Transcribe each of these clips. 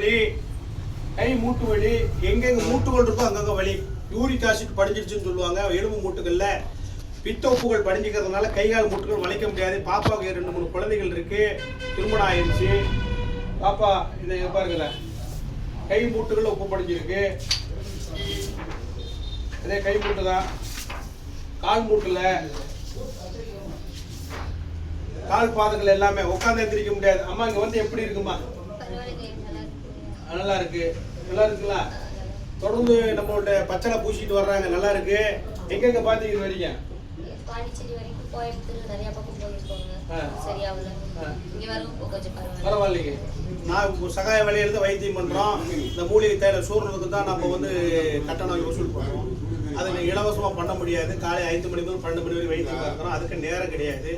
வலி கை மூட்டு வலி எங்கெங்க மூட்டுகள் இருக்கோ அங்கங்க வலி யூரிக் ஆசிட் படிஞ்சிருச்சுன்னு சொல்லுவாங்க எலும்பு மூட்டுகள்ல. பித்த உப்புகள் படிஞ்சிக்கிறதுனால கை கால் மூட்டுகள் வளைக்க முடியாது. பாப்பாவுக்கு ரெண்டு மூணு குழந்தைகள் இருக்கு. திருமணம் ஆயிடுச்சு பாப்பா இதை பாருங்கல கை மூட்டுகள் உப்பு படிஞ்சிருக்கு. இதே கை மூட்டு தான். கால் மூட்டுல. கால் பாதங்கள் எல்லாமே. உட்காந்து எந்திரிக்க முடியாது. அம்மா இங்க வந்து எப்படி இருக்குமா? நல்லா இருக்கு நல்லா இருக்கு நல்லா இருக்குங்களா தொடர்ந்து நம்மளோட பச்சளை பூசிட்டு வர்றாங்க. நல்லா இருக்கு எங்கெங்க பாத்தீங்க வரைக்கும் பாண்டிச்சேரி வரைக்கும் கோயம்புத்தூர் நிறைய பக்கம் போயிருக்கோங்க. ஆ. இங்க வரைக்கும் கொஞ்சம் பரவாயில்ல. பரவாயில்லைங்க. நான் சகாய வழியிலிருந்து வைத்தியம் பண்றோம். இந்த மூலிகை தேயிலை சூடுறதுக்கு தான் நம்ம வந்து கட்டணம் வசூல் பண்றோம். அதை நீங்க இலவசமா பண்ண முடியாது. காலை ஐந்து மணி முதல் பன்னெண்டு மணி வரை வைத்தியம் பார்க்கணும் அதுக்கு நேரம் கிடையாது.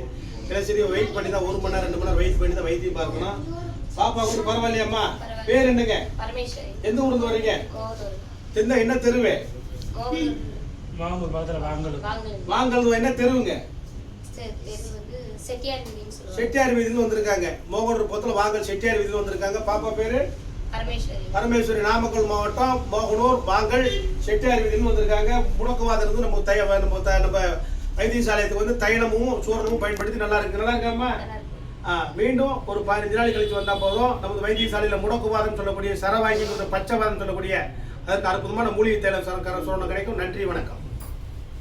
சரி வெயிட் பண்ணி தான் ஒரு மணி நேரம் ரெண்டு மணி நேரம் வெயிட் பண்ணி தான் வைத்தியம் பார்க்கணும். பாப்பா கூட பரவாயில்லையாம்மா? பேர் என்னங்க? எந்த ஊர்ந்து வரீங்க? தெந்த என்ன தெருவே? வாங்கல் என்ன தெருவுங்க? செட்டியார் வீதியில் வந்திருக்காங்க. மோகனூர் பக்கத்தில் வாங்கல் செட்டியார் வீதியில் வந்திருக்காங்க. பாப்பா பேரு? பரமேஸ்வரி. பரமேஸ்வரி நாமக்கல் மாவட்டம் மோகனூர் வாங்கல் செட்டியார் வீதியில் வந்திருக்காங்க. முடக்குவாதம் இருந்து நம்ம தைய நம்ம த- நம்ம வைத்தியசாலயத்துக்கு வந்து தைலமும் சூரணமும் பயன்படுத்தி நல்லா இருக்கு. நல்லா இருக்காமா மீண்டும் ஒரு பதினஞ்சு நாள் கழித்து வந்தால் போதும். நமது வைத்தியசாலையில் முடக்குவாதம் சொல்லக்கூடிய சரவாங்கி பச்சைவாதம் சொல்லக்கூடிய அதற்கு அற்புதமான மூலிகை தேவை சரக்கார சூரணம் கிடைக்கும். நன்றி வணக்கம்.